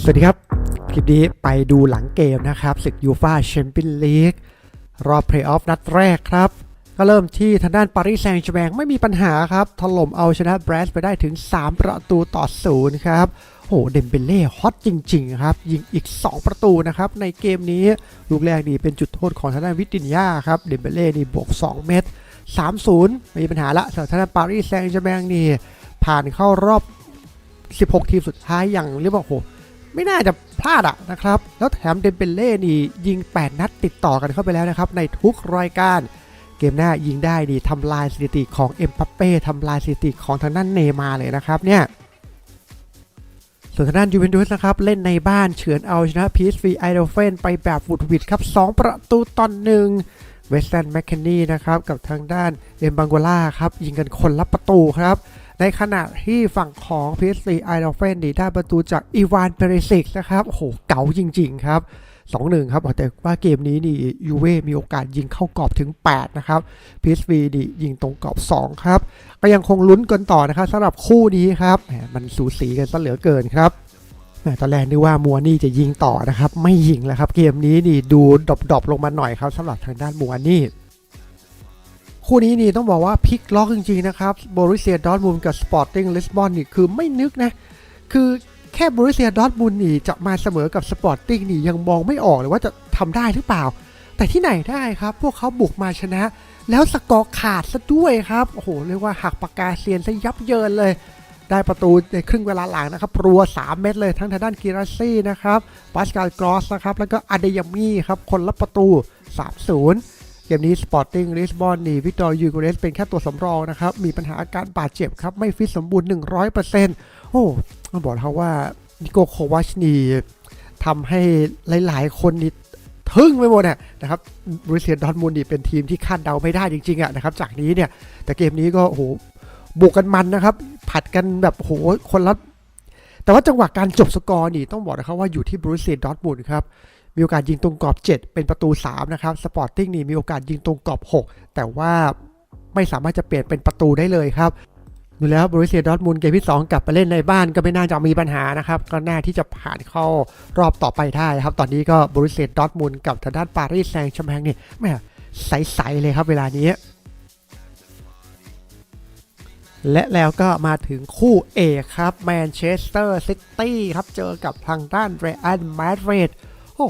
สวัสดีครับ คลิปนี้ไปดูหลังเกมนะครับศึกยูฟาแชมเปี้ยนลีกรอบเพลย์ออฟนัดแรกครับ ก็เริ่มที่ทางด้านปารีสแซงต์แชร์แมงไม่มีปัญหาครับ ถล่มเอาชนะแบรสไปได้ถึง 3 ประตูต่อศูนย์ครับโอ้โหเดมเบเล่ฮอตจริง ๆ ครับ ยิงอีก 2 ประตูนะครับ ในเกมนี้ลูกแรกนี่เป็นจุดโทษของทางด้านวิตินยาครับเดมเบเล่นี่บวก 2 เม็ด3-0 ไม่มีปัญหาละสำหรับทางด้านปารีสแซงต์แชร์แมงนี่ผ่านเข้ารอบ 16 ทีมสุดท้ายอย่างเรียกว่าโห ไม่น่าจะพลาดอะนะครับ แล้วแถมเดมเบเล่นี่ยิง 8 นัดติดต่อกันเข้าไปแล้วนะครับ ในทุกรายการ เกมหน้ายิงได้ดีทำลายสถิติของเอ็มปัปเป้ทำลายสถิติของทางด้านเนย์มาเลยนะครับเนี่ยส่วนทางด้านยูเวนตุสนะครับ เล่นในบ้านเฉือนเอาชนะพีซฟีไอเดลเฟนไปแบบวุดวิดครับ 2 ประตูต่อหนึ่งเวสตันแมคเคนนี่นะครับ กับทางด้านเอ็มบังโกล่าครับ ยิงกันคนละประตูครับ ในขณะที่ฝั่งของ PSV i d o l f e n นี่ได้ประตูจากอีวานเปเรซิกนะครับโอ้โหเก๋าจริง ๆ ครับ2-1ครับแต่ว่าเกมนี้นี่ยูเว่มีโอกาสยิงเข้ากรอบถึง 8 นะครับ PSV นี่ยิงตรงกรอบ 2 ครับ ก็ยังคงลุ้นกันต่อนะครับสำหรับคู่นี้ครับมันสูสีกันซะเหลือเกินครับตอนแรกนึกว่ามัวนี่จะยิงต่อนะครับ ไม่ยิงแล้วครับ เกมนี้นี่ดูดรอปๆลงมาหน่อยครับสำหรับทางด้านมัวนี่ คู่นี้นี่ต้องบอกว่าพลิกล็อกจริงๆนะครับโบรุเซียดอร์ทมุนกับสปอร์ติ้งลิสบอนนี่คือไม่นึกนะ คือแค่โบรุเซียดอร์ทมุนนี่จะมาเสมอกับสปอร์ติ้งนี่ยังมองไม่ออกเลยว่าจะทำได้หรือเปล่า แต่ที่ไหนได้ครับ พวกเขาบุกมาชนะ แล้วสกอร์ขาดซะด้วยครับโอ้โหเรียกว่าหักปากกาเซียนซะยับเยินเลย ได้ประตูในครึ่งเวลาหลังนะครับรัว 3 เม็ดเลยทั้งทางด้านกิราซี่นะครับปาสกาลกรอสนะครับแล้วก็อเดยามี่ครับคนละประตู 3-0 เกมนี้ Sporting Lisbon นี่วิกตอร์ยูโกเรสเป็นแค่ตัวสำรองนะครับ มีปัญหาอาการบาดเจ็บครับ ไม่ฟิตสมบูรณ์ 100%โอ้ต้องบอกนะครับว่านิโกโควัชนีทำให้หลาย ๆ คนนี่ทึ่งไปหมดนะครับบรูเซียดอร์ทมุนด์นี่เป็นทีมที่คาดเดาไม่ได้จริงๆอะนะครับ จากนี้เนี่ย แต่เกมนี้ก็โอ้โหบุกกันมันนะครับ ผัดกันแบบโหคนละแต่ว่าจังหวะการจบสกอร์นี่ต้องบอกนะครับว่าอยู่ที่บรูเซียดอร์ทมุนครับ มีโอกาสยิงตรงกรอบ 7 เป็นประตู 3 นะครับสปอร์ติ้งนี่มีโอกาสยิงตรงกรอบ 6 แต่ว่าไม่สามารถจะเปลี่ยนเป็นประตูได้เลยครับดูแล้วบรูเซียดอทมุนเกมที่ 2 กลับไปเล่นในบ้านก็ไม่น่าจะมีปัญหานะครับ ก็น่าที่จะผ่านเข้ารอบต่อไปได้ครับ ตอนนี้ก็บรูเซียดอทมุนกับทางด้านปารีสแซงต์แชร์แมงนี่แม่ใสๆเลยครับเวลานี้ และแล้วก็มาถึงคู่เอกครับแมนเชสเตอร์ซิตี้ครับเจอกับทางด้านเรอัลมาดริด โอ้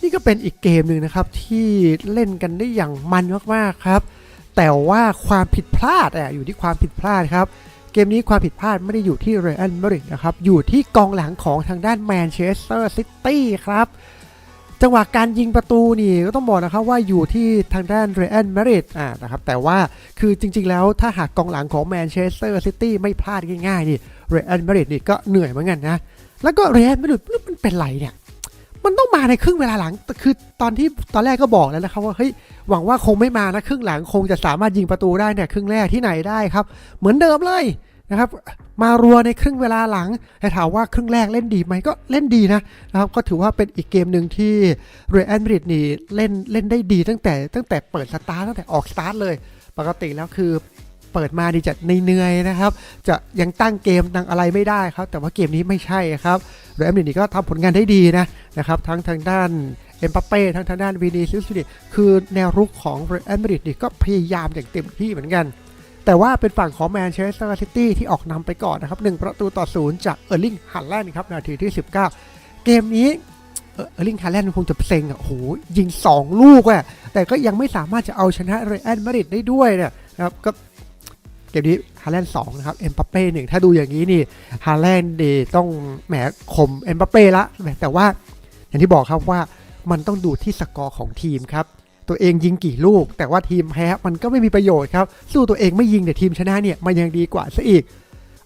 นี่ก็เป็นอีกเกมหนึ่งนะครับที่เล่นกันได้อย่างมันมากๆครับ แต่ว่าความผิดพลาดอะอยู่ที่ความผิดพลาดครับ เกมนี้ความผิดพลาดไม่ได้อยู่ที่เรอัลมาดริดนะครับ อยู่ที่กองหลังของทางด้านแมนเชสเตอร์ซิตี้ครับจังหวะการยิงประตูนี่ก็ต้องบอกนะครับว่าอยู่ที่ทางด้านเรอัลมาดริดอ่านะครับแต่ว่าคือจริง ๆ แล้วถ้าหากกองหลังของแมนเชสเตอร์ซิตี้ไม่พลาดง่ายๆนี่เรอัลมาดริดนี่ก็เหนื่อยเหมือนกันนะ แล้วก็เรอัลมาดริดมันเป็นไรเนี่ย มันต้องมาในครึ่งเวลาหลัง คือตอนที่ตอนแรกก็บอกแล้วนะครับว่าเฮ้ยหวังว่าคงไม่มานะครึ่งหลังคงจะสามารถยิงประตูได้เนี่ยครึ่งแรกที่ไหนได้ครับ เหมือนเดิมเลยนะครับ มารัวในครึ่งเวลาหลังแต่ถามว่าครึ่งแรกเล่นดีไหมก็เล่นดีนะนะครับ ก็ถือว่าเป็นอีกเกมหนึ่งที่เรอัลมาดริดนี่เล่นเล่นได้ดีตั้งแต่ตั้งแต่เปิดสตาร์ตั้งแต่ออกสตาร์ทเลย ปกติแล้วคือ เปิดมาดีจะเหนื่อยๆนะครับ จะยังตั้งเกมตั้งอะไรไม่ได้ครับ แต่ว่าเกมนี้ไม่ใช่ครับเรอัลมาดริดนี่ก็ทำผลงานได้ดีนะนะครับทั้งทางด้านเอ็มปัปเป้ทั้งทางด้านวีนีซิสนี่คือแนวรุกของเรอัลมาริดนี่ก็พยายามอย่างเต็มที่เหมือนกัน แต่ว่าเป็นฝั่งของแมนเชสเตอร์ซิตี้ที่ออกนำไปก่อนนะครับ 1 ประตูต่อศูนย์จากเออร์ลิงฮันแลนด์ครับนาทีที่ 19 เกมนี้เออร์ลิงฮันแลนด์คงจะเซ็งอะโอ้โหยิง 2 ลูกอะแต่ก็ยังไม่สามารถจะเอาชนะเรอัลมาดริดได้ด้วยเนี่ยนะครับก็ มนี้ฮาแลนด์สองนะครับเอ็มปัปเป้หนึ่งถ้าดูอย่างนี้นี่ฮาแลนด์ดีต้องแหมข่มเอ็มปัปเป้ละแต่ว่าอย่างที่บอกครับว่ามันต้องดูที่สกอร์ของทีมครับตัวเองยิงกี่ลูก แต่ว่าทีมแพ้มันก็ไม่มีประโยชน์ครับ สู้ตัวเองไม่ยิงแต่ทีมชนะเนี่ยมันยังดีกว่าซะอีก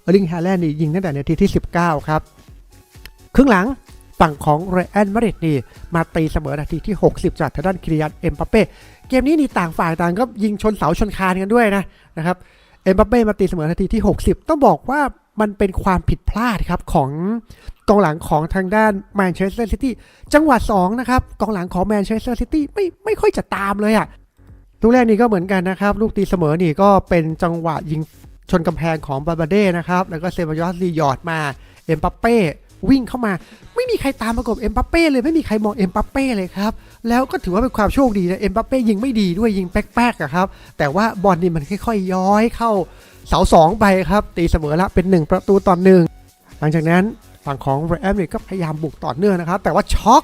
เออร์ลิงฮาแลนด์นี่ยิงตั้งแต่นาทีที่ 19 ครับ ครึ่งหลังฝั่งของเรอัลมาดริดนี่มาตีเสมอนาทีที่ 60 จากทางด้านคิริยันเอ็มบัปเป้เกมนี้นี่ต่างฝ่ายต่างก็ยิงชนเสาชนคานกันด้วยนะนะครับ เอ็มบัปเป้มาตีเสมอนาทีที่ 60 ต้องบอกว่ามันเป็นความผิดพลาดครับของกองหลังของทางด้านแมนเชสเตอร์ซิตี้จังหวะ2นะครับกองหลังของแมนเชสเตอร์ซิตี้ไม่ไม่ค่อยจะตามเลยอะลูกแรกนี่ก็เหมือนกันนะครับ ลูกตีเสมอนี่ก็เป็นจังหวะยิงชนกำแพงของบาบาเด้นะครับ แล้วก็เซบายอสลียอดมาเอ็มปัปเป้วิ่งเข้ามา ไม่มีใครตามประกบเอ็มบัปเป้เลยไม่มีใครมองเอ็มบัปเป้เลยครับ แล้วก็ถือว่าเป็นความโชคดีนะเอ็มบัปเป้ยิงไม่ดีด้วยยิงแป๊กๆอะครับ แต่ว่าบอลนี่มันค่อยๆย้อยเข้าเสาสองไปครับ ตีเสมอละเป็นหนึ่งประตูต่อหนึ่งหลังจากนั้นฝั่งของเรอัลมาดริดก็พยายามบุกต่อเนื่องนะครับ แต่ว่าช็อก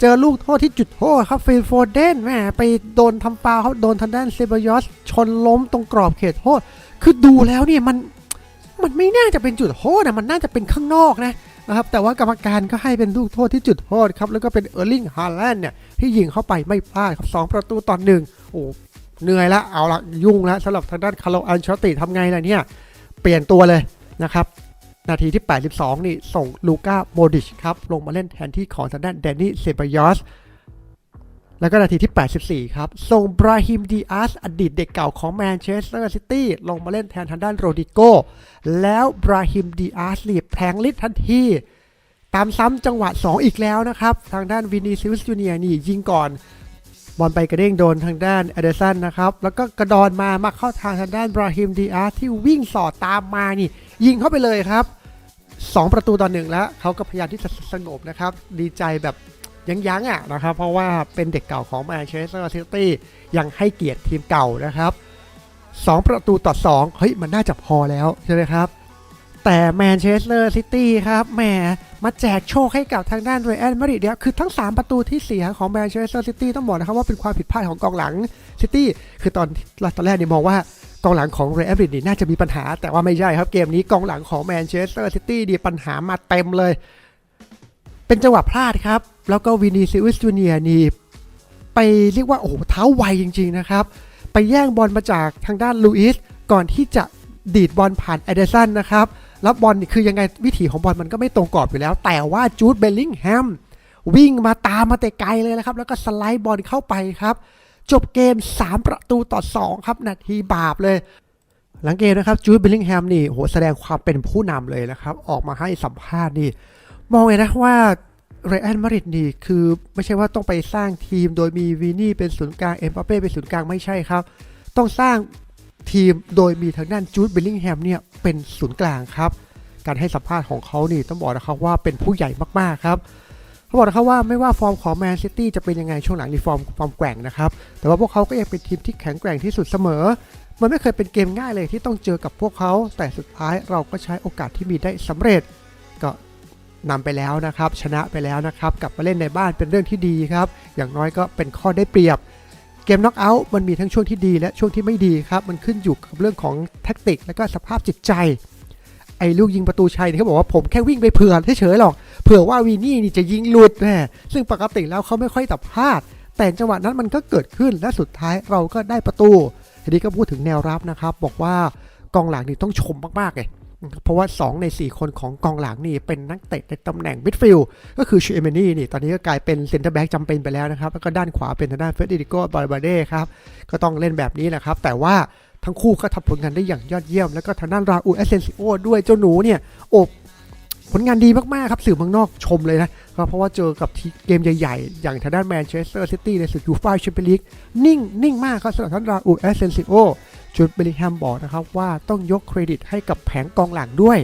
เจอลูกโทษที่จุดโทษครับฟิลโฟเดนแม่ไปโดนทำฟาวเขาโดนทางด้านเซบายอสชนล้มตรงกรอบเขตโทษ คือดูแล้วเนี่ยมันมันไม่น่าจะเป็นจุดโทษนะมันน่าจะเป็นข้างนอกนะ นะครับแต่ว่ากรรมการก็ให้เป็นลูกโทษที่จุดโทษครับแล้วก็เป็นเออร์ลิงฮาแลนด์เนี่ยที่ยิงเข้าไปไม่พลาดครับสองประตูต่อหนึ่งโอ้เหนื่อยละเอาละยุ่งละสำหรับทางด้านคาร์โลอันชอติทำไงล่ะเนี่ยเปลี่ยนตัวเลยนะครับนาทีที่ 82 นี่ส่งลูก้าโมดิชครับลงมาเล่นแทนที่ของทางด้านแดนนี่เซบายอส แล้วก็นาทีที่ 84 ครับ ส่งบราฮิมดีอาสอดีตเด็กเก่าของแมนเชสเตอร์ซิตี้ลงมาเล่นแทนทางด้านโรดิโก แล้วบราฮิมดีอาสรีบแพงลิดทันที ตามซ้ำจังหวะ 2 อีกแล้วนะครับ ทางด้านวินิซิอุสจูเนียนี่ยิงก่อน บอลไปกระเด้งโดนทางด้านเอเดอร์สันนะครับ แล้วก็กระดอนมามาเข้าทางทางด้านบราฮิมดีอาสที่วิ่งสอดตามมานี่ ยิงเข้าไปเลยครับ 2 ประตูต่อหนึ่งแล้วเขาก็พยายามที่จะสงบนะครับดีใจแบบ ยังยั้งอะนะครับ เพราะว่าเป็นเด็กเก่าของแมนเชสเตอร์ซิตี้ยังให้เกียรติทีมเก่านะครับ2 ประตูต่อ2เฮ้ยมันน่าจะพอแล้วใช่ไหมครับ แต่แมนเชสเตอร์ซิตี้ครับแหมมาแจกโชคให้กับทางด้านเรอัลมาดริดเนี่ยคือทั้ง 3 ประตูที่เสียของแมนเชสเตอร์ซิตี้ต้องบอกนะครับว่าเป็นความผิดพลาดของกองหลังซิตี้คือตอนตอนแรกเนี่ยมองว่ากองหลังของเรอัลมาดริดนี่น่าจะมีปัญหา แต่ว่าไม่ใช่ครับเกมนี้กองหลังของแมนเชสเตอร์ซิตี้ดีปัญหามาเต็มเลย เป็นจังหวะพลาดครับ แล้วก็วินีซิอุสจูเนียนี่ไปเรียกว่าโอ้โหเท้าไวจริง ๆ นะครับ ไปแย่งบอลมาจากทางด้านลูอิสก่อนที่จะดีดบอลผ่านเอเดสันนะครับแล้วบอลคือยังไงวิถีของบอลมันก็ไม่ตรงกรอบอยู่แล้ว แต่ว่าจูดเบลลิงแฮมวิ่งมาตามมาแต่ไกลเลยนะครับ แล้วก็สไลด์บอลเข้าไปครับ จบเกม 3 ประตูต่อ 2 ครับ นาทีบาปเลย หลังเกมนะครับจูดเบลลิงแฮมนี่โหแสดงความเป็นผู้นำเลยนะครับ ออกมาให้สัมภาษณ์นี่ มองเลยนะว่าเรอัลมาริดนี่คือไม่ใช่ว่าต้องไปสร้างทีมโดยมีวีนี่เป็นศูนย์กลางเอ็มบัปเป้เป็นศูนย์กลางไม่ใช่ครับ ต้องสร้างทีมโดยมีทางด้านจูดเบลลิงแฮมเนี่ยเป็นศูนย์กลางครับ การให้สัมภาษณ์ของเขานี่ต้องบอกนะครับว่าเป็นผู้ใหญ่มากๆครับเขาบอกนะครับว่าไม่ว่าฟอร์มของแมนซิตี้จะเป็นยังไงช่วงหลังนี่ฟอร์มฟอร์มแกร่งนะครับ แต่ว่าพวกเขาก็ยังเป็นทีมที่แข็งแกร่งที่สุดเสมอ มันไม่เคยเป็นเกมง่ายเลยที่ต้องเจอกับพวกเขา แต่สุดท้ายเราก็ใช้โอกาสที่มีได้สำเร็จ นำไปแล้วนะครับ ชนะไปแล้วนะครับกลับมาเล่นในบ้านเป็นเรื่องที่ดีครับ อย่างน้อยก็เป็นข้อได้เปรียบ เกมน็อกเอาท์มันมีทั้งช่วงที่ดีและช่วงที่ไม่ดีครับ มันขึ้นอยู่กับเรื่องของแท็กติก และก็สภาพจิตใจไอ้ลูกยิงประตูชัยเนี่ยเขาบอกว่าผมแค่วิ่งไปเผื่อเฉยๆหรอกเผื่อว่าวีนี่นี่จะยิงหลุดแน่ซึ่งปกติแล้วเขาไม่ค่อยตับพลาด แต่จังหวะนั้นมันก็เกิดขึ้นและสุดท้ายเราก็ได้ประตูทีนี้ก็พูดถึงแนวรับนะครับ บอกว่ากองหลังนี่ต้องชมมากๆเลย เพราะว่า 2 ใน 4 คนของกองหลังนี่เป็นนักเตะในตำแหน่งมิดฟิลด์ก็คือชูเอเมนี่นี่ตอนนี้ก็กลายเป็นเซนเตอร์แบ็กจำเป็นไปแล้วนะครับ แล้วก็ด้านขวาเป็นทางด้านเฟรดิโกบาร์บาเด้ครับ ก็ต้องเล่นแบบนี้นะครับ แต่ว่าทั้งคู่ก็ทำผลงานได้อย่างยอดเยี่ยม แล้วก็ทางด้านราอูเอเซนซิโอด้วยเจ้าหนูเนี่ยโอบผลงานดีมาก ๆ ครับสื่อเมืองนอกชมเลยนะเพราะว่าเจอกับเกมใหญ่ ๆ อย่างทางด้านแมนเชสเตอร์ซิตี้ในศึกยูฟ่าแชมเปี้ยนลีกนิ่งนิ่งมากครับสำหรับทางราอูเอเซนซิโอ จุดเบลิแฮมบอกนะครับว่าต้องยกเครดิตให้กับแผงกองหลังด้วย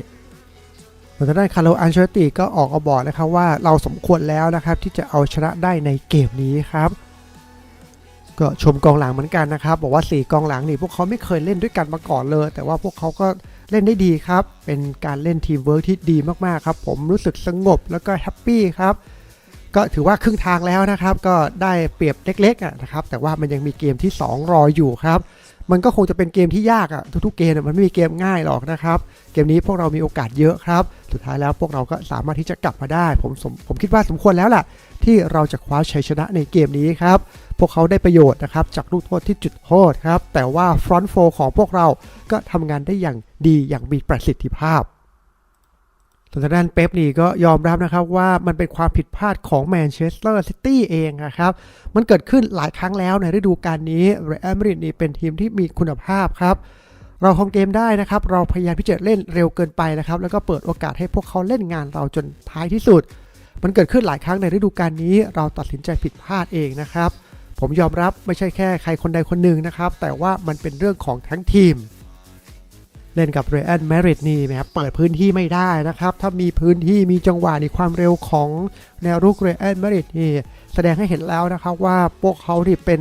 ส่วนทางด้านคาร์โลอันเชลติก็ออกมาบอกนะครับว่าเราสมควรแล้วนะครับที่จะเอาชนะได้ในเกมนี้ครับ ก็ชมกองหลังเหมือนกันนะครับ บอกว่า 4 กองหลังนี่พวกเขาไม่เคยเล่นด้วยกันมาก่อนเลย แต่ว่าพวกเขาก็เล่นได้ดีครับ เป็นการเล่นทีมเวิร์กที่ดีมากๆครับผมรู้สึกสงบแล้วก็แฮปปี้ครับก็ถือว่าครึ่งทางแล้วนะครับ ก็ได้เปรียบเล็กๆนะครับแต่ว่ามันยังมีเกมที่ 2 รออยู่ครับ มันก็คงจะเป็นเกมที่ยากอะทุกๆเกมมันไม่มีเกมง่ายหรอกนะครับ เกมนี้พวกเรามีโอกาสเยอะครับ สุดท้ายแล้วพวกเราก็สามารถที่จะกลับมาได้ผมมผมคิดว่าสมควรแล้วล่ะ ที่เราจะคว้าชัยชนะในเกมนี้ครับ พวกเขาได้ประโยชน์นะครับจากลูกโทษที่จุดโทษครับ แต่ว่าฟรอนต์โฟของพวกเราก็ทำงานได้อย่างดีอย่างมีประสิทธิภาพ ส่วนทางด้านเป๊ปนี่ก็ยอมรับนะครับว่ามันเป็นความผิดพลาดของแมนเชสเตอร์ซิตี้เองนะครับ มันเกิดขึ้นหลายครั้งแล้วในฤดูกาลนี้เรอัลมาดริดนี่เป็นทีมที่มีคุณภาพครับเราคงเกมได้นะครับ เราพยายามที่จะเล่นเร็วเกินไปนะครับ แล้วก็เปิดโอกาสให้พวกเขาเล่นงานเราจนท้ายที่สุด มันเกิดขึ้นหลายครั้งในฤดูกาลนี้ เราตัดสินใจผิดพลาดเองนะครับ ผมยอมรับไม่ใช่แค่ใครคนใดคนหนึ่งนะครับ แต่ว่ามันเป็นเรื่องของทั้งทีม เล่นกับเรอันแมริดนี่แหมเปิดพื้นที่ไม่ได้นะครับ ถ้ามีพื้นที่มีจังหวะในความเร็วของแนวรุกเรอันแมริดนี่แสดงให้เห็นแล้วนะครับว่าพวกเขาที่เป็น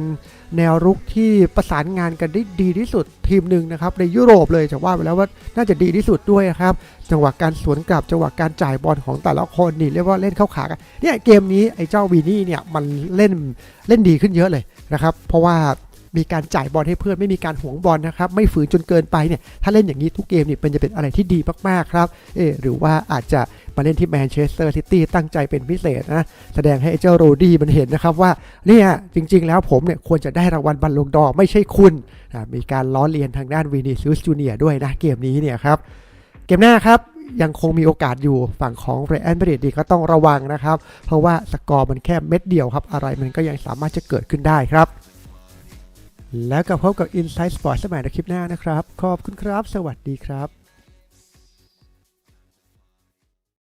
แนวรุกที่ประสานงานกันได้ดีที่สุดทีมหนึ่งนะครับในยุโรปเลยจะว่าไปแล้วว่าน่าจะดีที่สุดด้วยนะครับจังหวะการสวนกลับจังหวะการจ่ายบอลของแต่ละคนนี่เรียกว่าเล่นเข้าขากันเนี่ยเกมนี้ไอ้เจ้าวีนี่เนี่ยมันเล่นเล่นดีขึ้นเยอะเลยนะครับเพราะว่า มีการจ่ายบอลให้เพื่อนไม่มีการหวงบอลนะครับไม่ฝืนจนเกินไปเนี่ยถ้าเล่นอย่างนี้ทุกเกมเนี่ยเป็นจะเป็นอะไรที่ดีมากๆครับเออหรือว่าอาจจะมาเล่นที่แมนเชสเตอร์ซิตี้ตั้งใจเป็นพิเศษนะแสดงให้ไอ้เจ้าโรดี้มันเห็นนะครับว่าเนี่ยจริง ๆ แล้วผมเนี่ยควรจะได้รางวัลบัลลงดอไม่ใช่คุณอ่ามีการล้อเลียนทางด้านวีนิซิสจูเนียด้วยนะเกมนี้เนี่ยครับเกมหน้าครับยังคงมีโอกาสอยู่ฝั่งของเรอันเบรดดีก็ต้องระวังนะครับ เพราะว่าสกอร์มันแค่เม็ดเดียวครับ อะไรมันก็ยังสามารถจะเกิดขึ้นได้ครับ แล้วก็พบกับ Inside Sport สมัยในคลิปหน้านะครับ ขอบคุณครับ สวัสดีครับ